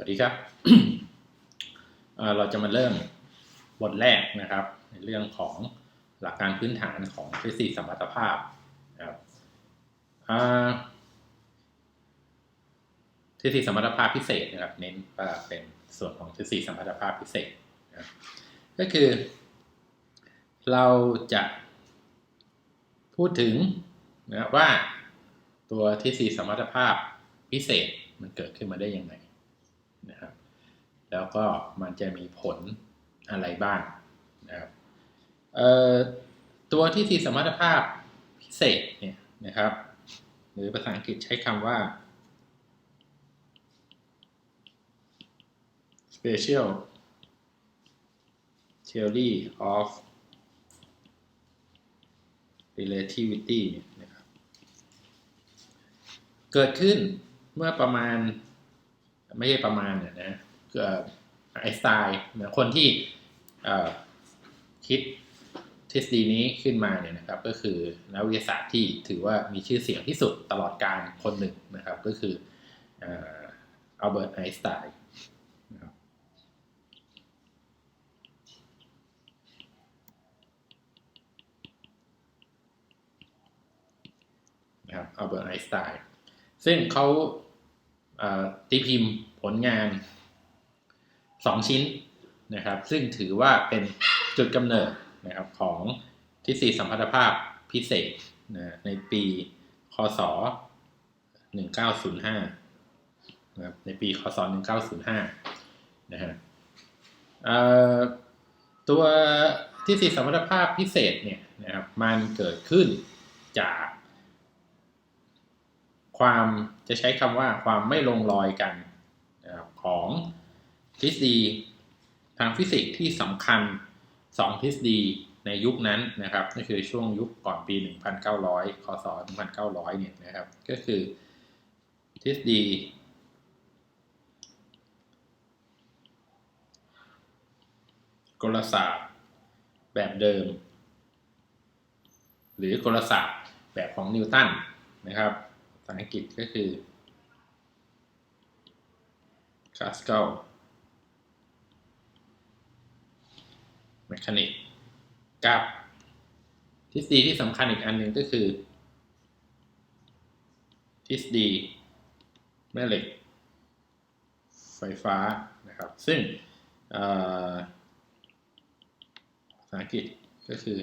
วัสดีครับ เราจะมาเริ่มบทแรกนะครับ ในเรื่องของหลักการพื้นฐานของทฤษฎีสมรรถภาพนะครับทฤษฎีสมรรถภาพพิเศษนะครับ เน้นว่าเป็นส่วนของทฤษฎีสมรรถภาพพิเศษนะก็คือ เราจะพูดถึงนะว่าตัวทฤษฎีสมรรถภาพพิเศษมันเกิดขึ้นมาได้ยังไง นะครับ แล้วก็มันจะมีผลอะไรบ้างนะครับตัวทฤษฎีสมรรถภาพพิเศษเนี่ยนะครับ หรือภาษาอังกฤษใช้คำว่า special theory of relativity เนี่ยนะครับ เกิดขึ้นเมื่อประมาณ ไม่ใช่ประมาณเนี่ยนะเออไอน์สไตน์คนที่คิดทฤษฎีนี้ขึ้นมาเนี่ยนะครับก็คือนักวิทยาศาสตร์ที่ถือว่ามีชื่อเสียงที่สุดตลอดการคนหนึ่งนะครับก็คืออัลเบิร์ตไอน์สไตน์นะครับอัลเบิร์ตไอน์สไตน์ซึ่งเขาตีพิมพ์ ผลงาน 2 ชิ้นนะครับ ซึ่งถือว่าเป็นจุดกำเนิดนะครับของทฤษฎีสัมพัทธภาพพิเศษนะในปีคศ 1905นะครับในปีคศ 1905นะฮะตัวทฤษฎีสัมพัทธภาพพิเศษเนี่ยนะครับมันเกิดขึ้นจาก ความจะใช้คำว่าความไม่ลงรอยกัน ของทฤษฎีทางฟิสิกส์ที่สำคัญ 2 ทฤษฎีในยุคนั้นนะครับนั่นคือช่วงยุคก่อนปี 1900 คศ 1900 เนี่ยนะครับ ก็คือทฤษฎีกลศาสตร์แบบเดิม หรือกลศาสตร์แบบของนิวตันนะครับภาษาอังกฤษก็คือ classical mechanics กับทฤษฎีที่สำคัญอีกอันหนึ่งก็คือ ทฤษฎีแม่เหล็ก ไฟฟ้านะครับ ซึ่งภาษาอังกฤษก็คือ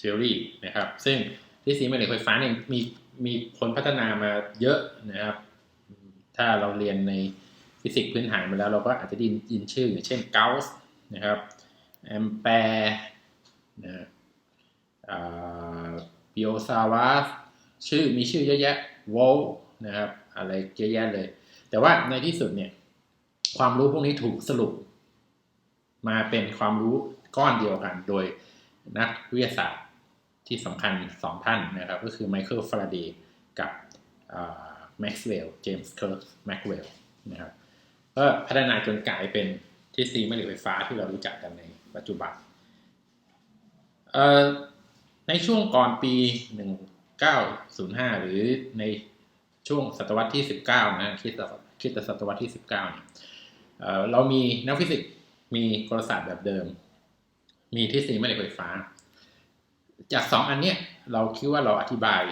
electro magnetic theory นะครับ ซึ่งทฤษฎีแม่เหล็กไฟฟ้าเนี่ยมีมีคนพัฒนามาเยอะนะครับ ถ้าเราเรียนในฟิสิกส์พื้นฐานมาแล้วเราก็อาจจะได้ยินชื่ออย่างเช่นเกาส์นะครับแอมแปร์นะปิโอซาวัสชื่อมีชื่อเยอะแยะโวลนะครับอะไรเยอะแยะเลย แต่ว่าในที่สุดเนี่ยความรู้พวกนี้ถูกสรุป มาเป็นความรู้ก้อนเดียวกันโดยนักวิทยาศาสตร์ ที่สำคัญสองท่านนะครับ ก็คือไมเคิลฟาราเดย์กับแม็กซ์เวลล์เจมส์เคิร์กแม็กเวลล์นะครับก็พัฒนาจนกลายเป็นทฤษฎีแม่เหล็กไฟฟ้าที่เรารู้จักกันในปัจจุบันในช่วงก่อนปี 1905 หรือในช่วงศตวรรษที่ 19 นะคิดคิดแต่ศตวรรษที่ 19เนี่ยเรามีนักฟิสิกส์มีกลศาสตร์แบบเดิม มีทฤษฎีแม่เหล็กไฟฟ้า จากสองอันเนี้ยเราคิดว่าเราอธิบาย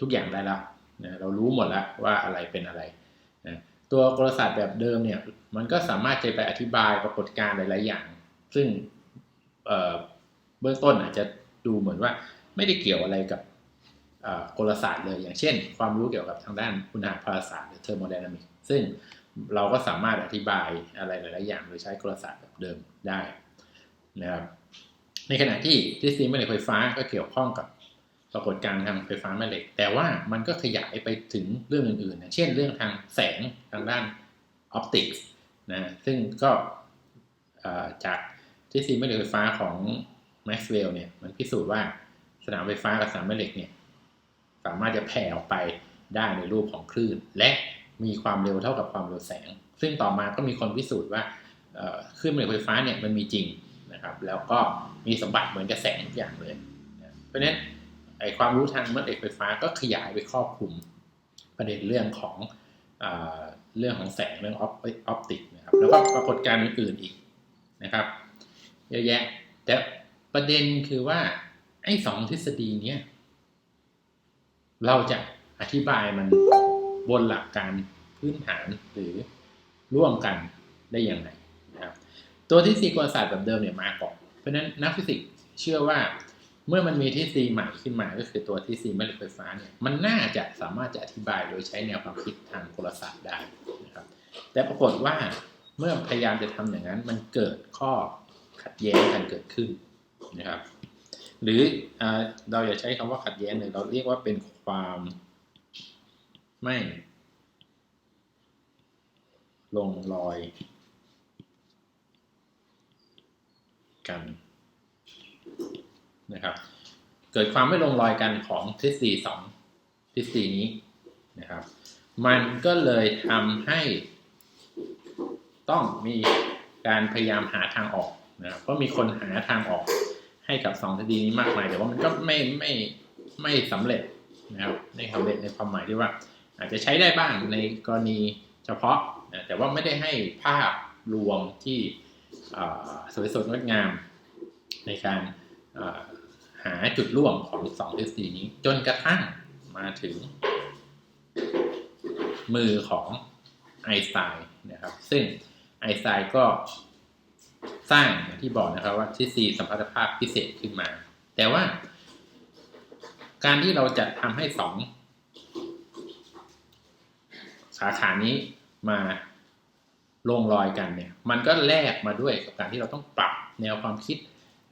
ทุกอย่างได้แล้วนะเรารู้หมดแล้วว่าอะไรเป็นอะไรนะตัวกลศาสตร์แบบเดิมเนี่ยมันก็สามารถจะไปอธิบายปรากฏการณ์หลาย ๆ อย่าง ซึ่งเเบื้องต้นอาจจะดูเหมือนว่าไม่ได้เกี่ยวอะไรกับกลศาสตร์เลยอย่างเช่น ความรู้เกี่ยวกับทางด้านคุณภาพศาสตร์หรือเทอร์โมไดนามิกซึ่งเราก็สามารถอธิบายอะไรหลาย ๆ อย่างโดยใช้กลศาสตร์แบบเดิมได้นะครับ ในขณะที่ทฤษฎีแม่เหล็กไฟฟ้าก็เกี่ยวข้องกับปรากฏการณ์ทางไฟฟ้าแม่เหล็ก แต่ว่ามันก็ขยายไปถึงเรื่องอื่นๆเช่นเรื่องทางแสงทางด้านออปติกส์นะซึ่งก็จากทฤษฎีแม่เหล็กไฟฟ้าของแม็กซ์เวลล์เนี่ยมันพิสูจน์ว่าสนามไฟฟ้ากับสนามแม่เหล็กเนี่ยสามารถจะแผ่ออกไปได้ในรูปของคลื่น และมีความเร็วเท่ากับความเร็วแสง ซึ่งต่อมาก็มีคนพิสูจน์ว่าคลื่นแม่เหล็กไฟฟ้าเนี่ยมันมีจริง นะครับแล้วก็มีสมบัติเหมือนกับแสงทุกอย่างเลยนะเพราะฉะนั้นไอความรู้ทางแม่เหล็กไฟฟ้าก็ขยายไปครอบคลุมประเด็นเรื่องของอเรื่องของแสงเรื่องออปออปติกนะครับแล้วก็ปรากฏการณ์อื่นๆอีกนะครับเยอะแยะ แต่ประเด็นคือว่าไอ้สองทฤษฎีเนี้ยเราจะอธิบายมันบนหลักการพื้นฐานหรือร่วมกันได้อย่างไร ตัวทฤษฎีกลศาสตร์แบบเดิมเนี่ยมาก่อน เพราะฉะนั้นนักฟิสิกส์เชื่อว่าเมื่อมันมีทฤษฎีใหม่ขึ้นมาก็คือตัวทฤษฎีแม่เหล็กไฟฟ้าเนี่ยมันน่าจะสามารถจะอธิบายโดยใช้แนวความคิดทางกลศาสตร์ได้นะครับ แต่ปรากฏว่าเมื่อพยายามจะทำอย่างนั้นมันเกิดข้อขัดแย้งกันเกิดขึ้นนะครับ หรืออเราอย่าใช้คำว่าขัดแย้งเลยเราเรียกว่าเป็นความไม่ ลงรอย กันนะครับ เกิดความไม่ลงรอยกันของทฤษฎีสองทฤษฎีนี้นะครับ มันก็เลยทำให้ต้องมีการพยายามหาทางออกนะครับก็มีคนหาทางออกให้กับสองทฤษฎีนี้มากมาย แต่ว่ามันก็ไม่ไม่ไม่สำเร็จนะครับในสำเร็จในความหมายที่ว่า อาจจะใช้ได้บ้างในกรณีเฉพาะนะแต่ว่าไม่ได้ให้ภาพรวมที่ สวยสดงดงาม ในการหาจุดร่วมของสองทฤษฎีนี้ จนกระทั่งมาถึง มือของไอสไตน์นะครับ ซึ่งไอสไตน์ก็สร้างอย่างที่บอกนะครับว่าทฤษฎีสัมพัทธภาพพิเศษขึ้นมา แต่ว่า การที่เราจะทำให้สองสาขานี้มา ลงรอยกันเนี่ย มันก็แลกมาด้วยกับการที่เราต้องปรับแนวความคิด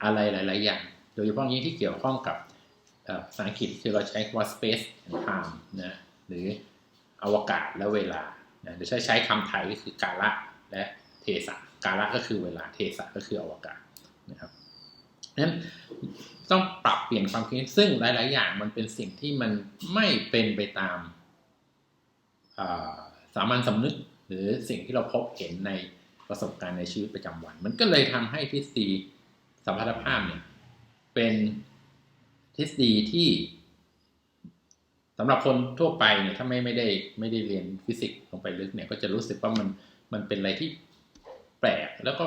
อะไรหลาย ๆ อย่าง โดยเฉพาะยิ่งที่เกี่ยวข้องกับภาษาอังกฤษคือเราใช้คำว่า space and time นะหรืออวกาศและเวลานะหรือใช้ใช้คำไทยก็คือกาละและเทศะกาละก็คือเวลาเทศะก็คืออวกาศนะครับนั้นต้องปรับเปลี่ยนความคิดซึ่งหลาย ๆ อย่างมันเป็นสิ่งที่มันไม่เป็นไปตามสามัญสำนึก หรือสิ่งที่เราพบเห็นในประสบการณ์ในชีวิตประจำวัน มันก็เลยทำให้ทฤษฎีสัมพัทธภาพเนี่ยเป็นทฤษฎีที่สำหรับคนทั่วไปเนี่ยถ้าไม่ไม่ได้ไม่ได้เรียนฟิสิกส์ลงไปลึกเนี่ยก็จะรู้สึกว่ามันมันเป็นอะไรที่แปลกแล้วก็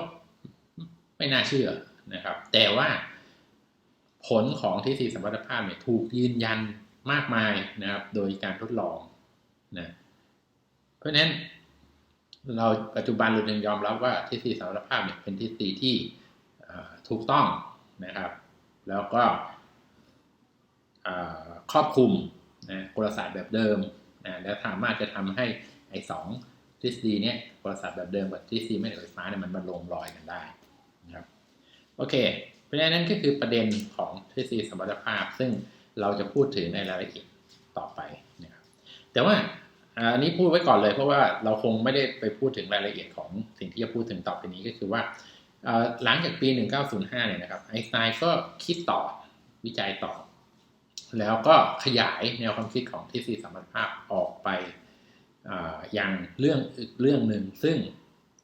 ไม่น่าเชื่อนะครับ แต่ว่าผลของทฤษฎีสัมพัทธภาพเนี่ยถูกยืนยันมากมายนะครับ โดยการทดลองนะเพราะฉะนั้น เราปัจจุบันเรายังยอมรับว่าทฤษฎีสมพัทธภาพเนี่ยเป็นทฤษฎีที่ถูกต้องนะครับ แล้วก็ครอบคลุมนะกลศาสตร์แบบเดิมนะแล้วสามารถจะทำให้ไอ้สองทฤษฎีเนี้ยกลศาสตร์แบบเดิมกับทฤษฎีแม่เหล็กไฟฟ้าเนี่ยมันมาลงรอยกันได้นะครับโอเค เพราะฉะนั้นก็คือประเด็นของทฤษฎีสมรรถภาพ ซึ่งเราจะพูดถึงในรายละเอียดต่อไปนะครับแต่ว่า อันนี้พูดไว้ก่อนเลยเพราะว่าเราคงไม่ได้ไปพูดถึงรายละเอียดของสิ่งที่จะพูดถึงต่อไปนี้ก็คือว่าหลังจากปี 1905 เนี่ยนะครับไอน์สไตน์ก็คิดต่อวิจัยต่อ แล้วก็ขยายแนวความคิดของทฤษฎีสัมพัทธภาพออกไปอย่างเรื่องอีกเรื่องหนึ่งซึ่ง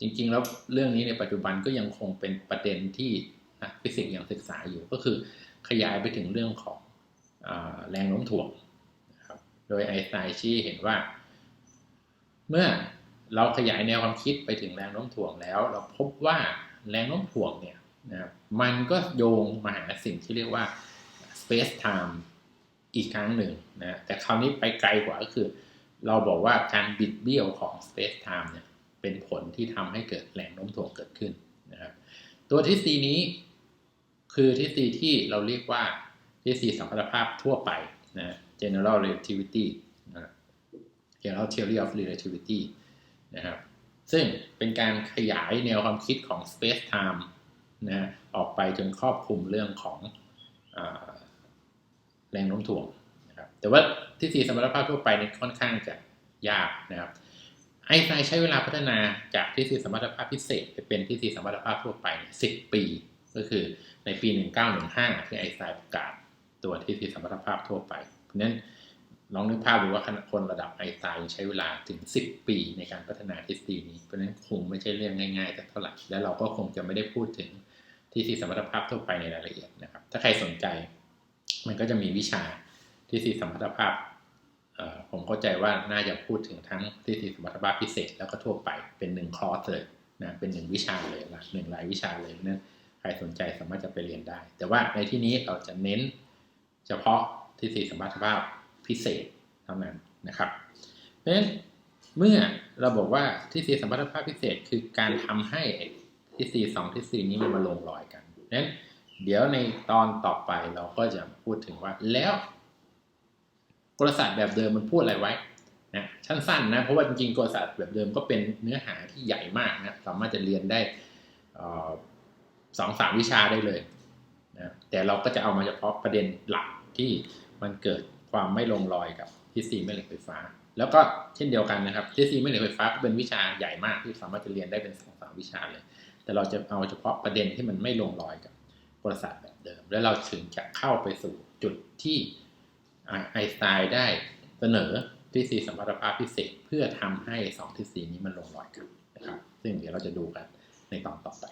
จริงๆ แล้วเรื่องนี้ในปัจจุบันก็ยังคงเป็นประเด็นที่นักฟิสิกส์ยังศึกษาอยู่ก็คือขยายไปถึงเรื่องของอแรงโน้มถ่วงนะครับโดยไอน์สไตน์ชี้เห็นว่า เมื่อเราขยายแนวความคิดไปถึงแรงโน้มถ่วงแล้ว เราพบว่าแรงโน้มถ่วงเนี่ยนะครับมันก็โยงมาหาสิ่งที่เรียกว่า space time อีกครั้งหนึ่งนะแต่คราวนี้ไปไกลกว่าก็คือ เราบอกว่าการบิดเบี้ยวของ space time เนี่ยเป็นผลที่ทำให้เกิดแรงโน้มถ่วงเกิดขึ้นนะครับ ตัวทฤษฎีนี้คือทฤษฎีที่เราเรียกว่าทฤษฎีสัมพัทธภาพทั่วไปนะ general relativity นะ general theory of relativity นะครับซึ่งเป็นการขยายแนวความคิดของ space time นะออกไปจนครอบคลุมเรื่องของอแรงโน้มถ่วงนะครับแต่ว่าทฤษฎีสมรรถภาพทั่วไปนี่ค่อนข้างจะยากนะครับไอน์สไตน์ใช้เวลาพัฒนาจากทฤษฎีสมรรถภาพพิเศษ ไปเป็นทฤษฎีสมรรถภาพทั่วไป10ปี ก็คือในปี 1915 ที่ไอน์สไตน์ประกาศตัวทฤษฎีสมรรถภาพทั่วไป เพราะนั้น ลองนึกภาพดูว่าคนระดับไอสไตน์ใช้เวลาถึง 10 ปีในการพัฒนาทฤษฎีนี้ เพราะนั้นคงไม่ใช่เรื่องง่ายๆแต่เท่าไหร่ และเราก็คงจะไม่ได้พูดถึงทฤษฎีสมรรถภาพทั่วไปในรายละเอียดนะครับ ถ้าใครสนใจ มันก็จะมีวิชาทฤษฎีสมรรถภาพ ผมเข้าใจว่าน่าจะพูดถึงทั้งทฤษฎีสมรรถภาพพิเศษ แล้วก็ทั่วไปเป็นหนึ่งคอร์สเลยนะเป็นหนึ่งวิชาเลยหลักหนึ่งรายวิชาเลยเพราะฉะนั้นใครสนใจสามารถจะไปเรียนได้ แต่ว่าในที่นี้เราจะเน้นเฉพาะทฤษฎีสมรรถภาพ พิเศษเท่านั้นนะครับ เพราะฉะนั้นเมื่อเราบอกว่าทฤษฎีสมรรถภาพพิเศษคือการทำให้ทฤษฎีสองทฤษฎีนี้มันมาลงรอยกันเนั้นเดี๋ยวในตอนต่อไปเราก็จะพูดถึงว่าแล้วกลศาสตร์แบบเดิมมันพูดอะไรไว้นะสั้นนะเพราะว่าจริงๆกลศาสตร์แบบเดิมก็เป็นเนื้อหาที่ใหญ่มากนะสามารถจะเรียนได้สองสามวิชาได้เลยนะแต่เราก็จะเอามาเฉพาะประเด็นหลักที่มันเกิด ความไม่ลงรอยกับทฤษฎีแม่เหล็กไฟฟ้า แล้วก็เช่นเดียวกันนะครับทฤษฎีแม่เหล็กไฟฟ้าก็เป็นวิชาใหญ่มากที่สามารถจะเรียนได้เป็นสองสามวิชาเลย แต่เราจะเอาเฉพาะประเด็นที่มันไม่ลงรอยกับประวัติศาสตร์แบบเดิม แล้วเราถึงจะเข้าไปสู่จุดที่ไอสไตน์ได้เสนอทฤษฎีสัมพัทธภาพพิเศษเพื่อทำให้สองทฤษฎีนี้มันลงรอยกันนะครับ ซึ่งเดี๋ยวเราจะดูกันในตอนต่อไป